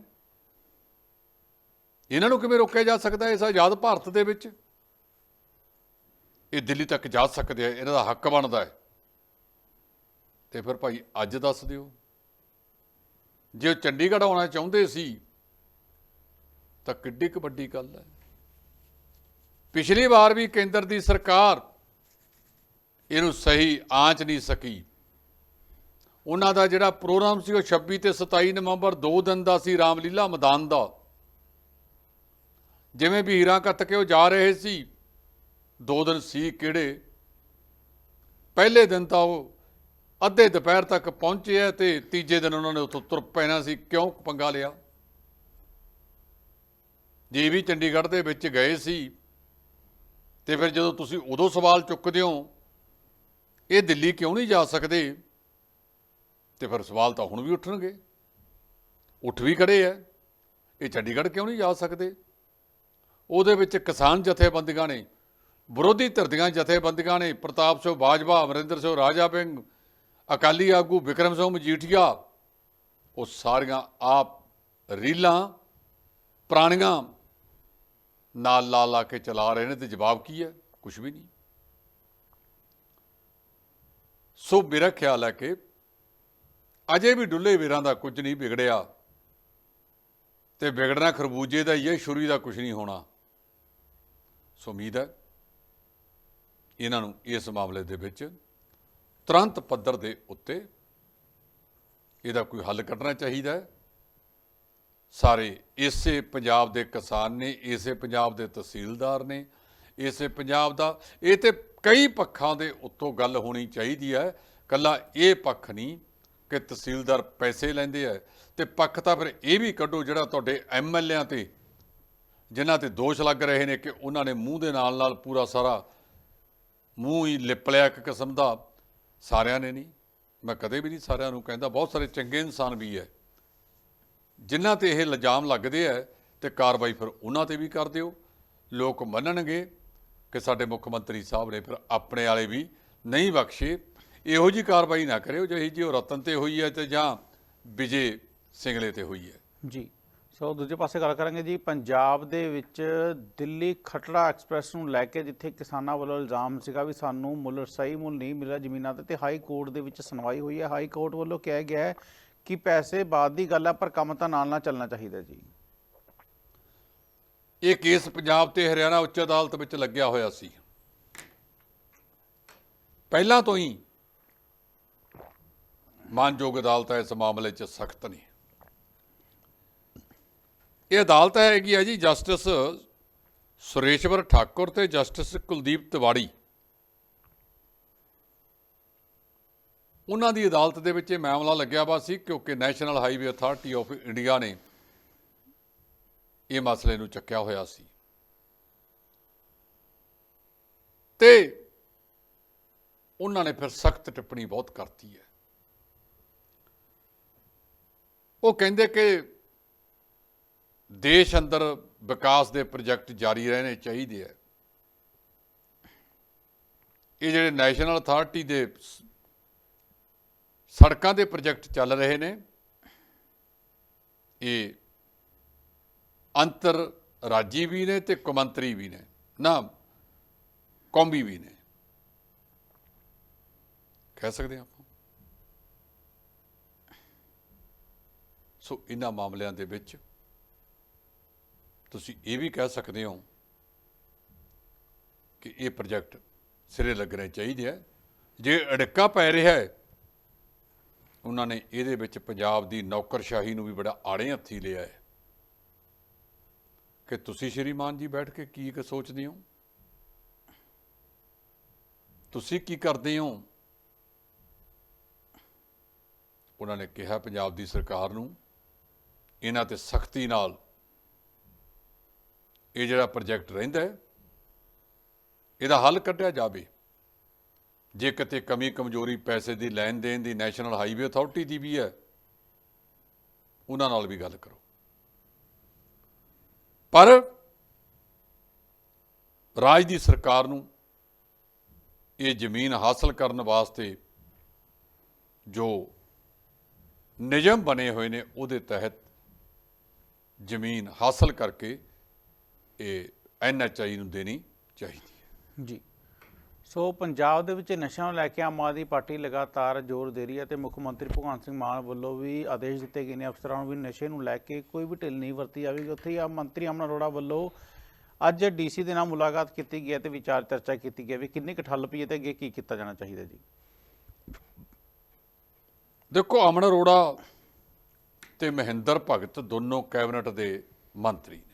Speaker 2: ਇਹਨਾਂ ਨੂੰ ਕਿਵੇਂ ਰੋਕਿਆ ਜਾ ਸਕਦਾ ਇਸ ਆਜ਼ਾਦ ਭਾਰਤ ਦੇ ਵਿੱਚ? ਇਹ ਦਿੱਲੀ ਤੱਕ ਜਾ ਸਕਦੇ ਆ, ਇਹਨਾਂ ਦਾ ਹੱਕ ਬਣਦਾ ਹੈ। ਤੇ ਫਿਰ ਭਾਈ ਅੱਜ ਦੱਸ ਦਿਓ। ਜੇ ਉਹ ਚੰਡੀਗੜ੍ਹ ਆਉਣਾ ਚਾਹੁੰਦੇ ਸੀ, ਤਾਂ ਕਿੱਡੀ ਕੁ ਵੱਡੀ ਗੱਲ ਹੈ। ਪਿਛਲੀ ਵਾਰ ਵੀ ਕੇਂਦਰ ਦੀ ਸਰਕਾਰ ਇਹਨੂੰ ਸਹੀ ਆਂਚ ਨਹੀਂ ਸਕੀ। ਉਹਨਾਂ ਦਾ ਜਿਹੜਾ ਪ੍ਰੋਗਰਾਮ ਸੀ, ਉਹ 26 ਤੇ 27 ਨਵੰਬਰ, ਦੋ ਦਿਨ ਦਾ ਸੀ ਰਾਮਲੀਲਾ ਮੈਦਾਨ ਦਾ। ਜਿਵੇਂ ਵੀ ਹੀਰਾਂ ਕੱਤ ਕੇ ਉਹ ਜਾ ਰਹੇ ਸੀ ਦੋ ਦਿਨ ਸੀ ਕਿਹੜੇ? ਪਹਿਲੇ ਦਿਨ ਤਾਂ ਉਹ ਅੱਧੇ ਦੁਪਹਿਰ ਤੱਕ ਪਹੁੰਚੇ ਆ ਤੇ ਤੀਜੇ ਦਿਨ ਉਹਨਾਂ ਨੇ ਉੱਥੋਂ ਤੁਰ ਪੈਣਾ ਸੀ, ਕਿਉਂ ਪੰਗਾ ਲਿਆ? ਜੇ ਵੀ ਚੰਡੀਗੜ੍ਹ ਦੇ ਵਿੱਚ ਗਏ ਸੀ, ਤੇ ਫਿਰ ਜਦੋਂ ਤੁਸੀਂ ਉਦੋਂ ਸਵਾਲ ਚੁੱਕਦੇ ਹੋ, ਇਹ ਦਿੱਲੀ ਕਿਉਂ ਨਹੀਂ ਜਾ ਸਕਦੇ? ਤੇ ਫਿਰ ਸਵਾਲ ਤਾਂ ਹੁਣ ਵੀ ਉੱਠਣਗੇ। ਉੱਠ ਵੀ ਖੜੇ ਆ। ਇਹ ਚੰਡੀਗੜ੍ਹ ਕਿਉਂ ਨਹੀਂ ਜਾ ਸਕਦੇ? ਉਹਦੇ ਵਿੱਚ ਕਿਸਾਨ ਜਥੇਬੰਦੀਆਂ ਨੇ ਵਿਰੋਧੀ ਧਿਰ ਦੀਆਂ ਜਥੇਬੰਦੀਆਂ ਨੇ ਪ੍ਰਤਾਪ ਸਿੰਘ ਬਾਜਵਾ, ਅਮਰਿੰਦਰ ਸਿੰਘ ਰਾਜਾ ਸਿੰਘ ਅਕਾਲੀ ਆਗੂ ਵਿਕਰਮ ਸਿੰਘ ਮਜੀਠੀਆ, ਉਹ ਸਾਰੀਆਂ ਆਪ ਰੀਲਾਂ ਪੁਰਾਣੀਆਂ ਨਾਲ ਲਾ ਲਾ ਕੇ ਚਲਾ ਰਹੇ ਨੇ ਤੇ ਜਵਾਬ ਕੀ ਹੈ? ਕੁਝ ਵੀ ਨਹੀਂ। ਸੋ ਮੇਰਾ ਖਿਆਲ ਹੈ ਕਿ ਅਜੇ ਵੀ ਡੁੱਲੇ ਵੀਰਾਂ ਦਾ ਕੁਝ ਨਹੀਂ ਵਿਗੜਿਆ ਤੇ ਵਿਗੜਨਾ ਖਰਬੂਜੇ ਦਾ ਹੀ ਹੈ, ਛੁਰੀ ਦਾ ਕੁਝ ਨਹੀਂ ਹੋਣਾ। ਸੋ ਉਮੀਦ ਹੈ ਇਹਨਾਂ ਨੂੰ ਇਸ ਮਾਮਲੇ ਦੇ ਵਿੱਚ ਤੁਰੰਤ ਪੱਧਰ ਦੇ ਉੱਤੇ ਇਹਦਾ ਕੋਈ ਹੱਲ ਕੱਢਣਾ ਚਾਹੀਦਾ ਹੈ। ਸਾਰੇ ਇਸੇ ਪੰਜਾਬ ਦੇ ਕਿਸਾਨ ਨੇ, ਇਸੇ ਪੰਜਾਬ ਦੇ ਤਹਿਸੀਲਦਾਰ ਨੇ, ਇਸੇ ਪੰਜਾਬ ਦਾ, ਇਹ ਤੇ ਕਈ ਪੱਖਾਂ ਦੇ ਉੱਤੋਂ ਗੱਲ ਹੋਣੀ ਚਾਹੀਦੀ ਹੈ। ਕੱਲਾ ਇਹ ਪੱਖ ਨਹੀਂ ਕਿ ਤਹਿਸੀਲਦਾਰ ਪੈਸੇ ਲੈਂਦੇ ਆ ਤੇ ਪੱਖ ਤਾਂ ਫਿਰ ਇਹ ਵੀ ਕੱਢੋ ਜਿਹੜਾ ਤੁਹਾਡੇ ਐਮਐਲਏਆਂ ਤੇ, ਜਿਨ੍ਹਾਂ ਤੇ ਦੋਸ਼ ਲੱਗ ਰਹੇ ਨੇ ਕਿ ਉਹਨਾਂ ਨੇ ਮੂੰਹ ਦੇ ਨਾਲ ਨਾਲ ਪੂਰਾ ਸਾਰਾ ਮੂੰਹ ਹੀ ਲਿਪ ਲਿਆ ਇੱਕ ਕਿਸਮ ਦਾ। ਸਾਰਿਆਂ ਨੇ ਨਹੀਂ। ਮੈਂ ਕਦੇ ਵੀ ਨਹੀਂ ਸਾਰਿਆਂ ਨੂੰ ਕਹਿੰਦਾ, ਬਹੁਤ ਸਾਰੇ ਚੰਗੇ ਇਨਸਾਨ ਵੀ ਹੈ। ਜਿਨ੍ਹਾਂ ਤੇ ਇਹ ਲਜਾਮ ਲੱਗਦੇ ਆ ਤੇ ਕਾਰਵਾਈ ਫਿਰ ਉਹਨਾਂ ਤੇ ਵੀ ਕਰ ਦਿਓ। ਲੋਕ ਮੰਨਣਗੇ ਕਿ ਸਾਡੇ ਮੁੱਖ ਮੰਤਰੀ ਸਾਹਿਬ ਨੇ ਫਿਰ ਆਪਣੇ ਵਾਲੇ ਵੀ ਨਹੀਂ ਬਖਸ਼ੇ। ਇਹੋ ਜੀ ਕਾਰਵਾਈ ਨਾ ਕਰਿਓ, ਜਿਹੀ ਜੀ ਉਹ ਰਤਨ ਤੇ ਹੋਈ ਹੈ ਤੇ ਜਾਂ ਵਿਜੇ ਸਿੰਗਲੇ ਤੇ ਹੋਈ ਹੈ।
Speaker 1: ਜੀ। ਸੋ ਦੂਜੇ ਪਾਸੇ ਗੱਲ ਕਰਾਂਗੇ ਜੀ, ਪੰਜਾਬ ਦੇ ਵਿੱਚ ਦਿੱਲੀ ਖਟੜਾ ਐਕਸਪ੍ਰੈਸ ਨੂੰ ਲੈ ਕੇ ਜਿੱਥੇ ਕਿਸਾਨਾਂ ਵੱਲੋਂ ਇਲਜ਼ਾਮ ਸੀਗਾ ਵੀ ਸਾਨੂੰ ਮੁੱਲ, ਸਹੀ ਮੁੱਲ ਨਹੀਂ ਮਿਲਿਆ ਜ਼ਮੀਨਾਂ ਤੇ ਤੇ ਹਾਈ ਕੋਰਟ ਦੇ ਵਿੱਚ ਸੁਣਵਾਈ ਹੋਈ ਹੈ। ਹਾਈ ਕੋਰਟ ਵੱਲੋਂ ਕਿਹਾ ਗਿਆ ਹੈ ਕਿ ਪੈਸੇ ਬਾਅਦ ਦੀ ਗੱਲ ਹੈ ਪਰ ਕੰਮ ਤਾਂ ਨਾਲ ਨਾਲ ਚੱਲਣਾ ਚਾਹੀਦਾ ਜੀ।
Speaker 2: ਇਹ ਕੇਸ ਪੰਜਾਬ ਤੇ ਹਰਿਆਣਾ ਉੱਚ ਅਦਾਲਤ ਵਿੱਚ ਲੱਗਿਆ ਹੋਇਆ ਸੀ। ਪਹਿਲਾਂ ਤੋਂ ਹੀ ਮਾਨਯੋਗ ਅਦਾਲਤਾਂ ਇਸ ਮਾਮਲੇ 'ਚ ਸਖਤ ਨੇ। ਇਹ ਅਦਾਲਤ ਹੈਗੀ ਹੈ ਜੀ ਜਸਟਿਸ ਸੁਰੇਸ਼ਵਰ ਠਾਕੁਰ ਤੇ ਜਸਟਿਸ ਕੁਲਦੀਪ ਤਿਵਾੜੀ। ਉਹਨਾਂ ਦੀ ਅਦਾਲਤ ਦੇ ਵਿੱਚ ਇਹ ਮਾਮਲਾ ਲੱਗਿਆ ਵਾ ਸੀ ਕਿਉਂਕਿ National Highway Authority of India ਨੇ ਇਹ ਮਸਲੇ ਨੂੰ ਚੱਕਿਆ ਹੋਇਆ ਸੀ। ਤੇ ਉਹਨਾਂ ਨੇ ਫਿਰ ਸਖਤ ਟਿੱਪਣੀ ਬਹੁਤ ਕਰਤੀ ਹੈ। ਉਹ ਕਹਿੰਦੇ ਕਿ ਦੇਸ਼ ਅੰਦਰ ਵਿਕਾਸ ਦੇ ਪ੍ਰੋਜੈਕਟ ਜਾਰੀ ਰਹਿਣੇ ਚਾਹੀਦੇ ਆ। ਇਹ ਜਿਹੜੇ ਨੈਸ਼ਨਲ ਅਥਾਰਟੀ ਦੇ ਸੜਕਾਂ ਦੇ ਪ੍ਰੋਜੈਕਟ ਚੱਲ ਰਹੇ ਨੇ। ਇਹ ਅੰਤਰ ਰਾਜੀ ਵੀ ਨੇ ਤੇ ਕੌਮਾਂਤਰੀ ਵੀ ਨੇ। ਨਾ, ਕੌਮੀ ਵੀ ਨੇ। ਕਹਿ ਸਕਦੇ ਹਾਂ ਆਪਾਂ। ਸੋ ਇਹਨਾਂ ਮਾਮਲਿਆਂ ਦੇ ਵਿੱਚ ਤੁਸੀਂ ਇਹ ਵੀ ਕਹਿ ਸਕਦੇ ਹੋ ਕਿ ਇਹ ਪ੍ਰੋਜੈਕਟ ਸਿਰੇ ਲੱਗਣੇ ਚਾਹੀਦੇ ਆ। ਜੇ ਅੜਿੱਕਾ ਪੈ ਰਿਹਾ ਹੈ, ਉਹਨਾਂ ਨੇ ਇਹਦੇ ਵਿੱਚ ਪੰਜਾਬ ਦੀ ਨੌਕਰਸ਼ਾਹੀ ਨੂੰ ਵੀ ਬੜਾ ਆੜੇ ਹੱਥੀ ਲਿਆ ਹੈ। ਕਿ ਤੁਸੀਂ ਸ਼੍ਰੀਮਾਨ ਜੀ ਬੈਠ ਕੇ ਕੀ ਕੁ ਸੋਚਦੇ ਹੋ? ਤੁਸੀਂ ਕੀ ਕਰਦੇ ਹੋ? ਉਹਨਾਂ ਨੇ ਕਿਹਾ, ਪੰਜਾਬ ਦੀ ਸਰਕਾਰ ਨੂੰ ਇਹਨਾਂ ਤੇ ਸਖਤੀ ਨਾਲ ਇਹ ਜਿਹੜਾ ਪ੍ਰੋਜੈਕਟ ਰਹਿੰਦਾ ਹੈ, ਇਹਦਾ ਹੱਲ ਕੱਢਿਆ ਜਾਵੇ। ਜੇ ਕਿਤੇ ਕਮੀ ਕਮਜ਼ੋਰੀ ਪੈਸੇ ਦੀ ਲੈਣ ਦੇਣ ਦੀ ਨੈਸ਼ਨਲ ਹਾਈਵੇ ਅਥਾਰਟੀ ਦੀ ਵੀ ਹੈ, ਉਹਨਾਂ ਨਾਲ ਵੀ ਗੱਲ ਕਰੋ। ਪਰ ਰਾਜ ਦੀ ਸਰਕਾਰ ਨੂੰ ਇਹ ਜ਼ਮੀਨ ਹਾਸਲ ਕਰਨ ਵਾਸਤੇ ਜੋ ਨਿਯਮ ਬਣੇ ਹੋਏ ਨੇ, ਉਹਦੇ ਤਹਿਤ ਜ਼ਮੀਨ ਹਾਸਲ ਕਰਕੇ ਇਹ ਐਨਐਚਆਈ ਨੂੰ ਦੇਣੀ ਚਾਹੀਦੀ ਹੈ।
Speaker 1: ਜੀ। ਸੋ ਪੰਜਾਬ ਦੇ ਵਿੱਚ ਨਸ਼ਿਆਂ ਨੂੰ ਲੈ ਕੇ ਆਮ ਆਦਮੀ ਪਾਰਟੀ ਲਗਾਤਾਰ ਜ਼ੋਰ ਦੇ ਰਹੀ ਹੈ ਤੇ ਮੁੱਖ ਮੰਤਰੀ ਭਗਵੰਤ ਸਿੰਘ ਮਾਨ ਵੱਲੋਂ ਵੀ ਆਦੇਸ਼ ਦਿੱਤੇ ਗਏ ਨੇ ਅਫਸਰਾਂ ਨੂੰ ਵੀ ਨਸ਼ੇ ਨੂੰ ਲੈ ਕੇ ਕੋਈ ਵੀ ਢਿੱਲ ਨਹੀਂ ਵਰਤੀ ਜਾਵੇਗੀ। ਉੱਥੇ ਹੀ ਆ ਮੰਤਰੀ ਅਮਨ ਅਰੋੜਾ ਵੱਲੋਂ ਅੱਜ ਡੀਸੀ ਦੇ ਨਾਲ ਮੁਲਾਕਾਤ ਕੀਤੀ ਗਈ ਤੇ ਵਿਚਾਰ ਚਰਚਾ ਕੀਤੀ ਗਈ ਵੀ ਕਿੰਨੀ ਕੁ ਠੱਲ ਪਈ ਤੇ ਅੱਗੇ ਕੀ ਕੀਤਾ ਜਾਣਾ ਚਾਹੀਦਾ ਜੀ?
Speaker 2: ਦੇਖੋ ਅਮਨ ਅਰੋੜਾ ਤੇ ਮਹਿੰਦਰ ਭਗਤ ਦੋਨੋਂ ਕੈਬਨਿਟ ਦੇ ਮੰਤਰੀ ਨੇ।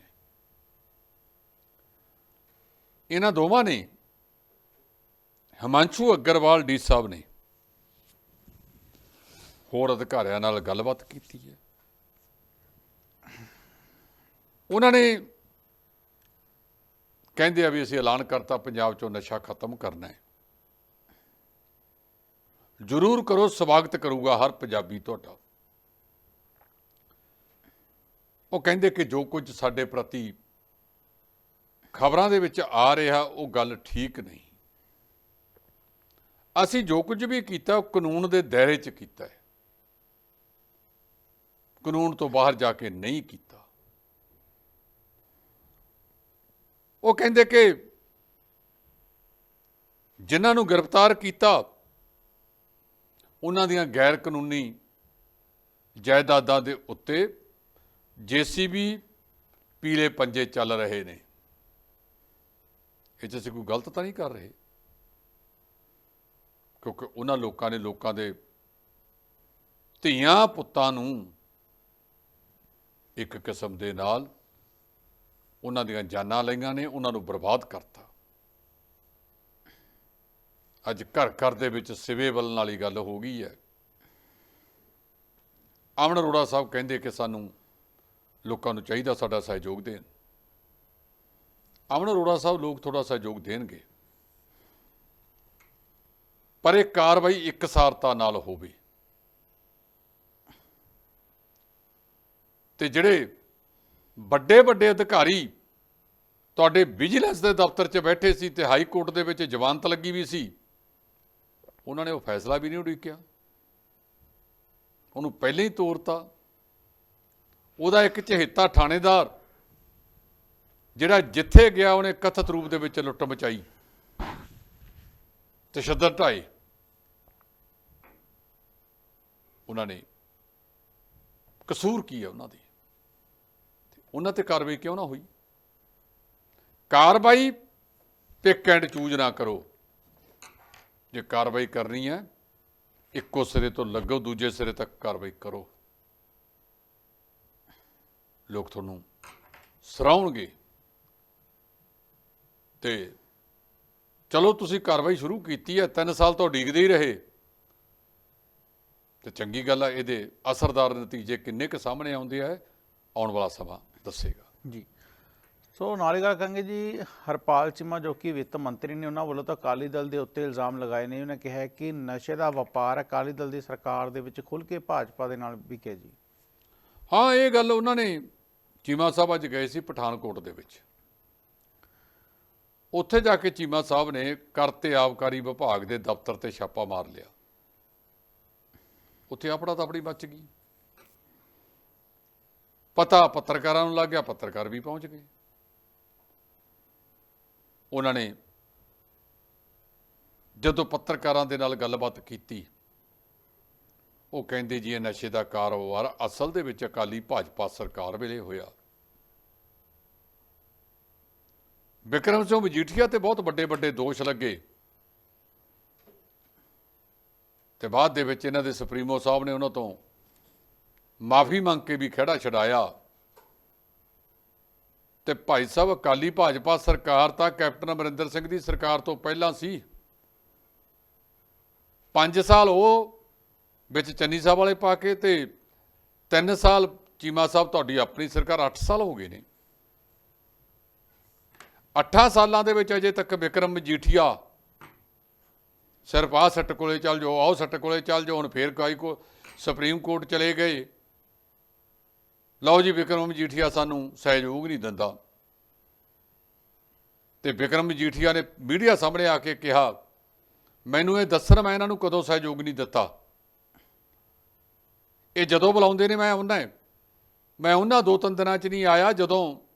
Speaker 2: ਇਹਨਾਂ ਦੋਵਾਂ ਨੇ ਹਿਮਾਂਸ਼ੂ ਅਗਰਵਾਲ ਡੀ ਸਾਹਿਬ ਨੇ ਹੋਰ ਅਧਿਕਾਰੀਆਂ ਨਾਲ ਗੱਲਬਾਤ ਕੀਤੀ ਹੈ। ਉਹਨਾਂ ਨੇ ਕਹਿੰਦੇ ਆ ਵੀ ਅਸੀਂ ਐਲਾਨ ਕਰਤਾ ਪੰਜਾਬ ਚੋਂ ਨਸ਼ਾ ਖਤਮ ਕਰਨਾ ਹੈ। ਜ਼ਰੂਰ ਕਰੋ, ਸਵਾਗਤ ਕਰੂਗਾ ਹਰ ਪੰਜਾਬੀ ਤੁਹਾਡਾ। ਉਹ ਕਹਿੰਦੇ ਕਿ ਜੋ ਕੁਝ ਸਾਡੇ ਪ੍ਰਤੀ ਖਬਰਾਂ ਦੇ ਵਿੱਚ ਆ ਰਿਹਾ, ਉਹ ਗੱਲ ਠੀਕ ਨਹੀਂ। ਅਸੀਂ ਜੋ ਕੁਝ ਵੀ ਕੀਤਾ, ਉਹ ਕਾਨੂੰਨ ਦੇ ਦਾਇਰੇ 'ਚ ਕੀਤਾ ਹੈ। ਕਾਨੂੰਨ ਤੋਂ ਬਾਹਰ ਜਾ ਕੇ ਨਹੀਂ ਕੀਤਾ। ਉਹ ਕਹਿੰਦੇ ਕਿ ਜਿਨ੍ਹਾਂ ਨੂੰ ਗ੍ਰਿਫਤਾਰ ਕੀਤਾ, ਉਹਨਾਂ ਦੀਆਂ ਗੈਰ ਕਾਨੂੰਨੀ ਜਾਇਦਾਦਾਂ ਦੇ ਉੱਤੇ ਜੀਸੀਬੀ ਪੀਲੇ ਪੰਜੇ ਚੱਲ ਰਹੇ ਨੇ। ਇਹ 'ਚ ਅਸੀਂ ਕੋਈ ਗਲਤ ਤਾਂ ਨਹੀਂ ਕਰ ਰਹੇ? ਕਿਉਂਕਿ ਉਹਨਾਂ ਲੋਕਾਂ ਨੇ ਲੋਕਾਂ ਦੇ ਧੀਆਂ ਪੁੱਤਾਂ ਨੂੰ ਇੱਕ ਕਿਸਮ ਦੇ ਨਾਲ ਉਹਨਾਂ ਦੀਆਂ ਜਾਨਾਂ ਲਈਆਂ ਨੇ, ਉਹਨਾਂ ਨੂੰ ਬਰਬਾਦ ਕਰਤਾ। ਅੱਜ ਘਰ ਘਰ ਦੇ ਵਿੱਚ ਸਿਵੇ ਬਲਣ ਵਾਲੀ ਗੱਲ ਹੋ ਗਈ ਹੈ। ਅਮਨ ਅਰੋੜਾ ਸਾਹਿਬ ਕਹਿੰਦੇ ਕਿ ਸਾਨੂੰ ਲੋਕਾਂ ਨੂੰ ਚਾਹੀਦਾ ਸਾਡਾ ਸਹਿਯੋਗ ਦੇਣ। ਅਮਨ ਅਰੋੜਾ ਸਾਹਿਬ ਲੋਕ ਥੋੜਾ ਸਹਿਯੋਗ ਦੇਣਗੇ। ਪਰ ਇਹ ਕਾਰਵਾਈ ਇਕਸਾਰਤਾ ਨਾਲ ਹੋਵੇ। ਤੇ ਜਿਹੜੇ ਵੱਡੇ ਵੱਡੇ ਅਧਿਕਾਰੀ ਤੁਹਾਡੇ ਵਿਜੀਲੈਂਸ ਦੇ ਦਫ਼ਤਰ 'ਚ ਬੈਠੇ ਸੀ ਤੇ ਹਾਈ ਕੋਰਟ ਦੇ ਵਿੱਚ ਜ਼ਮਾਨਤ ਲੱਗੀ ਵੀ ਸੀ, ਉਹਨਾਂ ਨੇ ਉਹ ਫੈਸਲਾ ਵੀ ਨਹੀਂ ਉਡੀਕਿਆ। ਉਹਨੂੰ ਪਹਿਲਾਂ ਹੀ ਤੋਰਤਾ। ਉਹਦਾ ਇੱਕ ਚਹੇਤਾ ਥਾਣੇਦਾਰ ਜਿਹੜਾ ਜਿੱਥੇ ਗਿਆ ਉਹਨੇ ਕਥਿਤ ਰੂਪ ਦੇ ਵਿੱਚ ਲੁੱਟ ਮਚਾਈ। ਤਸ਼ੱਦਦ ਢਾਏ। ਉਹਨਾਂ ਨੇ ਕਸੂਰ ਕੀ ਹੈ ਉਹਨਾਂ ਦੀ? ਤੇ ਉਹਨਾਂ ਤੇ ਕਾਰਵਾਈ ਕਿਉਂ ਨਾ ਹੋਈ? ਕਾਰਵਾਈ ਪਿਕ ਐਂਡ ਚੂਜ਼ ਨਾ ਕਰੋ। ਜੇ ਕਾਰਵਾਈ ਕਰਨੀ ਹੈ, ਇੱਕੋ ਸਿਰੇ ਤੋਂ ਲੱਗੋ, ਦੂਜੇ ਸਿਰੇ ਤੱਕ ਕਾਰਵਾਈ ਕਰੋ। ਲੋਕ ਤੁਹਾਨੂੰ ਸਰਾਉਣਗੇ। ਤੇ ਚਲੋ ਤੁਸੀਂ ਕਾਰਵਾਈ ਸ਼ੁਰੂ ਕੀਤੀ ਹੈ 3 ਸਾਲ ਤੋਂ ਉਡੀਕਦੇ ਹੀ ਰਹੇ। ਤੇ ਚੰਗੀ ਗੱਲ ਹੈ ਇਹਦੇ ਅਸਰਦਾਰ ਨਤੀਜੇ ਕਿੰਨੇ ਕੁ ਸਾਹਮਣੇ ਆਉਂਦੇ ਆ ਆਉਣ ਵਾਲਾ ਸਮਾਂ ਦੱਸੇਗਾ।
Speaker 1: ਜੀ। ਸੋ ਨਾਲ ਗੱਲ ਕਰਾਂਗੇ ਜੀ ਹਰਪਾਲ ਚੀਮਾ ਜੋ ਕਿ ਵਿੱਤ ਮੰਤਰੀ ਨੇ ਉਹਨਾਂ ਵੱਲੋਂ ਤਾਂ ਅਕਾਲੀ ਦਲ ਦੇ ਉੱਤੇ ਇਲਜ਼ਾਮ ਲਗਾਏ ਨੇ। ਉਹਨਾਂ ਕਿਹਾ ਕਿ ਨਸ਼ੇ ਦਾ ਵਪਾਰ ਅਕਾਲੀ ਦਲ ਦੀ ਸਰਕਾਰ ਦੇ ਵਿੱਚ ਖੁੱਲ ਕੇ ਭਾਜਪਾ ਦੇ ਨਾਲ ਵਿਕੇ ਜੀ।
Speaker 2: ਹਾਂ ਇਹ ਗੱਲ ਉਹਨਾਂ ਨੇ ਚੀਮਾ ਸਾਹਿਬ ਅੱਜ ਗਏ ਸੀ ਪਠਾਨਕੋਟ ਦੇ ਵਿੱਚ। ਉੱਥੇ ਜਾ ਕੇ ਚੀਮਾ ਸਾਹਿਬ ਨੇ ਕਰ ਤੇ ਆਬਕਾਰੀ ਵਿਭਾਗ ਦੇ ਦਫ਼ਤਰ ਤੇ ਛਾਪਾ ਮਾਰ ਲਿਆ। ਉੱਥੇ ਆਪਣਾ ਤਾਂ ਆਪਣੀ ਮੱਚ ਗਈ। ਪਤਾ ਪੱਤਰਕਾਰਾਂ ਨੂੰ ਲੱਗ ਗਿਆ, ਪੱਤਰਕਾਰ ਵੀ ਪਹੁੰਚ ਗਏ। ਉਹਨਾਂ ਨੇ ਜਦੋਂ ਪੱਤਰਕਾਰਾਂ ਦੇ ਨਾਲ ਗੱਲਬਾਤ ਕੀਤੀ, ਉਹ ਕਹਿੰਦੇ ਜੀ ਇਹ ਨਸ਼ੇ ਦਾ ਕਾਰੋਬਾਰ ਅਸਲ ਦੇ ਵਿੱਚ ਅਕਾਲੀ ਭਾਜਪਾ ਸਰਕਾਰ ਵੇਲੇ ਹੋਇਆ। ਵਿਕਰਮ ਸਿੰਘ ਮਜੀਠੀਆ ਤੇ ਬਹੁਤ ਵੱਡੇ ਵੱਡੇ ਦੋਸ਼ ਲੱਗੇ। ਤੇ ਬਾਅਦ ਦੇ ਵਿੱਚ ਇਹਨਾਂ ਦੇ ਸੁਪਰੀਮੋ ਸਾਹਿਬ ਨੇ ਉਹਨਾਂ ਤੋਂ ਮਾਫੀ ਮੰਗ ਕੇ ਵੀ ਖੜਾ ਛਡਾਇਆ। ਤੇ ਭਾਈ ਸਾਹਿਬ, ਅਕਾਲੀ ਭਾਜਪਾ ਸਰਕਾਰ ਤਾਂ ਕੈਪਟਨ ਅਮਰਿੰਦਰ ਸਿੰਘ ਦੀ ਸਰਕਾਰ ਤੋਂ ਪਹਿਲਾਂ ਸੀ। 5 ਸਾਲ ਉਹ ਵਿੱਚ ਚੰਨੀ ਸਾਹਿਬ ਵਾਲੇ ਪਾ ਕੇ ਤੇ 3 ਸਾਲ ਚੀਮਾ ਸਾਹਿਬ ਤੁਹਾਡੀ ਆਪਣੀ ਸਰਕਾਰ 8 ਸਾਲ ਹੋ ਗਏ ਨੇ। 8 ਸਾਲਾਂ ਦੇ ਵਿੱਚ ਅਜੇ ਤੱਕ ਵਿਕਰਮ ਮਜੀਠੀਆ ਸਿਰਫ ਆਹ ਸੱਟ ਕੋਲੇ ਚੱਲ ਜਾਓ ਆਓ ਸੱਟ ਕੋਲੇ ਚੱਲ ਜਾਓ, ਹੁਣ ਫੇਰ ਕਾਈ ਕੋ ਸੁਪਰੀਮ ਕੋਰਟ ਚਲੇ ਗਏ। ਲਓ ਜੀ ਵਿਕਰਮ ਮਜੀਠੀਆ ਸਾਨੂੰ ਸਹਿਯੋਗ ਨਹੀਂ ਦਿੰਦਾ। ਤੇ ਵਿਕਰਮ ਮਜੀਠੀਆ ਨੇ ਮੀਡੀਆ ਸਾਹਮਣੇ ਆ ਕੇ ਕਿਹਾ, ਮੈਨੂੰ ਇਹ ਦੱਸਣ ਮੈਂ ਇਹਨਾਂ ਨੂੰ ਕਦੋਂ ਸਹਿਯੋਗ ਨਹੀਂ ਦਿੱਤਾ? ਇਹ ਜਦੋਂ ਬੁਲਾਉਂਦੇ ਨੇ, ਮੈਂ ਉਹਨਾਂ ਮੈਂ ਉਹਨਾਂ ਦੋ ਤਿੰਨ ਦਿਨਾਂ 'ਚ ਨਹੀਂ ਆਇਆ, ਜਦੋਂ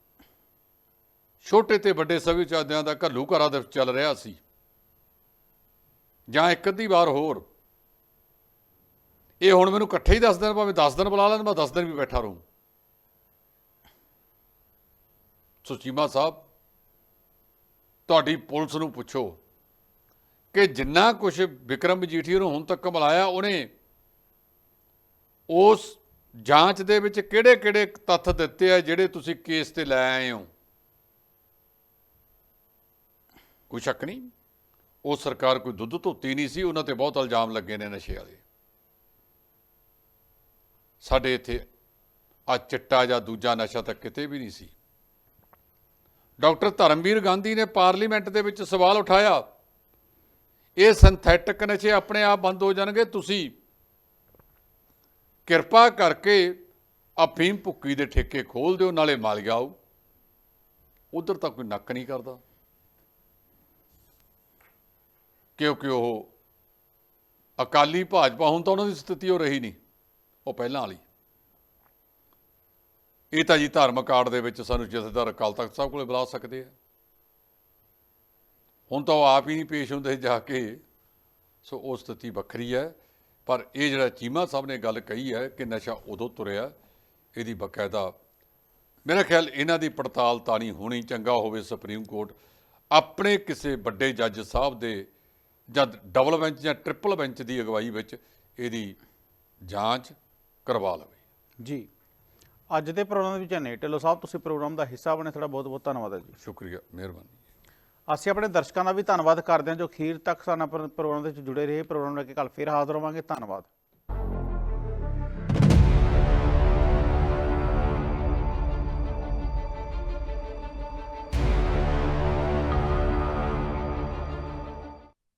Speaker 2: ਛੋਟੇ ਤੇ ਵੱਡੇ ਸਭਿਆਚਾਰਿਆਂ ਦਾ ਘੱਲੂ ਘਰਾਂ ਦੇ ਚੱਲ ਰਿਹਾ ਸੀ। ਜਾਂ ਇੱਕ ਅੱਧੀ ਵਾਰ ਹੋਰ। ਇਹ ਹੁਣ ਮੈਨੂੰ ਇਕੱਠੇ ਹੀ ਦੱਸ ਦੇਣ, ਭਾਵੇਂ 10 ਦਿਨ ਬੁਲਾ ਲੈਣ, ਮੈਂ 10 ਦਿਨ ਵੀ ਬੈਠਾ ਰਹੂੰ। ਸੁਚੀਮਾ ਸਾਹਿਬ, ਤੁਹਾਡੀ ਪੁਲਿਸ ਨੂੰ ਪੁੱਛੋ ਕਿ ਜਿੰਨਾ ਕੁਝ ਵਿਕਰਮ ਮਜੀਠੀਆ ਨੂੰ ਹੁਣ ਤੱਕ ਮਿਲਾਇਆ, ਉਹਨੇ ਉਸ ਜਾਂਚ ਦੇ ਵਿੱਚ ਕਿਹੜੇ-ਕਿਹੜੇ ਤੱਥ ਦਿੱਤੇ ਆ, ਜਿਹੜੇ ਤੁਸੀਂ ਕੇਸ ਤੇ ਲੈ ਆਏ ਹੋ? ਕੋਈ ਸ਼ੱਕ ਨਹੀਂ? ਉਹ ਸਰਕਾਰ ਕੋਈ ਦੁੱਧ ਧੋਤੀ ਨਹੀਂ ਸੀ, ਉਹਨਾਂ ਤੇ ਬਹੁਤ ਇਲਜ਼ਾਮ ਲੱਗੇ ਨੇ ਨਸ਼ੇ ਵਾਲੇ। ਸਾਡੇ ਇੱਥੇ ਆ ਚਿੱਟਾ ਜਾਂ ਦੂਜਾ ਨਸ਼ਾ ਤਾਂ ਕਿਤੇ ਵੀ ਨਹੀਂ ਸੀ। ਡਾਕਟਰ ਧਰਮਵੀਰ ਗਾਂਧੀ ਨੇ ਪਾਰਲੀਮੈਂਟ ਦੇ ਵਿੱਚ ਸਵਾਲ ਉਠਾਇਆ, ਇਹ ਸਿੰਥੈਟਿਕ ਨਸ਼ੇ ਆਪਣੇ ਆਪ ਬੰਦ ਹੋ ਜਾਣਗੇ, ਤੁਸੀਂ ਕਿਰਪਾ ਕਰਕੇ ਅਫੀਮ ਭੁੱਕੀ ਦੇ ਠੇਕੇ ਖੋਲ ਦਿਓ, ਨਾਲੇ ਮਾਲੀਆ ਆਓ। ਉਧਰ ਤਾਂ ਕੋਈ ਨੱਕ ਨਹੀਂ ਕਰਦਾ। ਕਿਉਂਕਿ ਉਹ ਅਕਾਲੀ ਭਾਜਪਾ, ਹੁਣ ਤਾਂ ਉਹਨਾਂ ਦੀ ਸਥਿਤੀ ਉਹ ਰਹੀ ਨਹੀਂ, ਉਹ ਪਹਿਲਾਂ ਵਾਲੀ। ਇਹ ਤਾਂ ਜੀ ਧਾਰਮਿਕ ਕਾਰਡ ਦੇ ਵਿੱਚ ਸਾਨੂੰ ਜਥੇਦਾਰ ਅਕਾਲ ਤਖਤ ਸਾਹਿਬ ਕੋਲੇ ਬੁਲਾ ਸਕਦੇ ਆ। ਹੁਣ ਤਾਂ ਉਹ ਆਪ ਹੀ ਨਹੀਂ ਪੇਸ਼ ਹੁੰਦੇ ਜਾ ਕੇ, ਸੋ ਉਹ ਸਥਿਤੀ ਵੱਖਰੀ ਹੈ। ਪਰ ਇਹ ਜਿਹੜਾ ਚੀਮਾ ਸਾਹਿਬ ਨੇ ਗੱਲ ਕਹੀ ਹੈ ਕਿ ਨਸ਼ਾ ਉਦੋਂ ਤੁਰਿਆ, ਇਹਦੀ ਬਕਾਇਦਾ, ਮੇਰਾ ਖਿਆਲ ਇਹਨਾਂ ਦੀ ਪੜਤਾਲ ਤਾਂ ਨਹੀਂ ਹੋਣੀ, ਚੰਗਾ ਹੋਵੇ ਸੁਪਰੀਮ ਕੋਰਟ। ਆਪਣੇ ਕਿਸੇ ਵੱਡੇ ਜੱਜ ਸਾਹਿਬ ਦੇ ਜਦ ਡਬਲ ਬੈਂਚ ਜਾਂ ਟ੍ਰਿਪਲ ਬੈਂਚ ਦੀ ਅਗਵਾਈ ਵਿੱਚ ਇਹਦੀ ਜਾਂਚ ਕਰਵਾ ਲਵੇ।
Speaker 1: ਜੀ। ਅੱਜ ਦੇ ਪ੍ਰੋਗਰਾਮ ਦੇ ਵਿੱਚ ਨੇ ਢਿੱਲੋਂ ਸਾਹਿਬ ਤੁਸੀਂ ਪ੍ਰੋਗਰਾਮ ਦਾ ਹਿੱਸਾ ਬਣੇ ਤੁਹਾਡਾ ਬਹੁਤ ਬਹੁਤ ਧੰਨਵਾਦ ਹੈ ਜੀ।
Speaker 2: ਸ਼ੁਕਰੀਆ ਮਿਹਰਬਾਨੀ।
Speaker 1: ਅਸੀਂ ਆਪਣੇ ਦਰਸ਼ਕਾਂ ਦਾ ਵੀ ਧੰਨਵਾਦ ਕਰਦੇ ਹਾਂ ਜੋ ਅਖੀਰ ਤੱਕ ਸਾਡੇ ਪ੍ਰੋਗਰਾਮ ਦੇ ਵਿੱਚ ਜੁੜੇ ਰਹੇ ਪ੍ਰੋਗਰਾਮ ਲੈ ਕੇ ਕੱਲ ਫਿਰ ਹਾਜ਼ਰ ਹੋਵਾਂਗੇ। ਧੰਨਵਾਦ।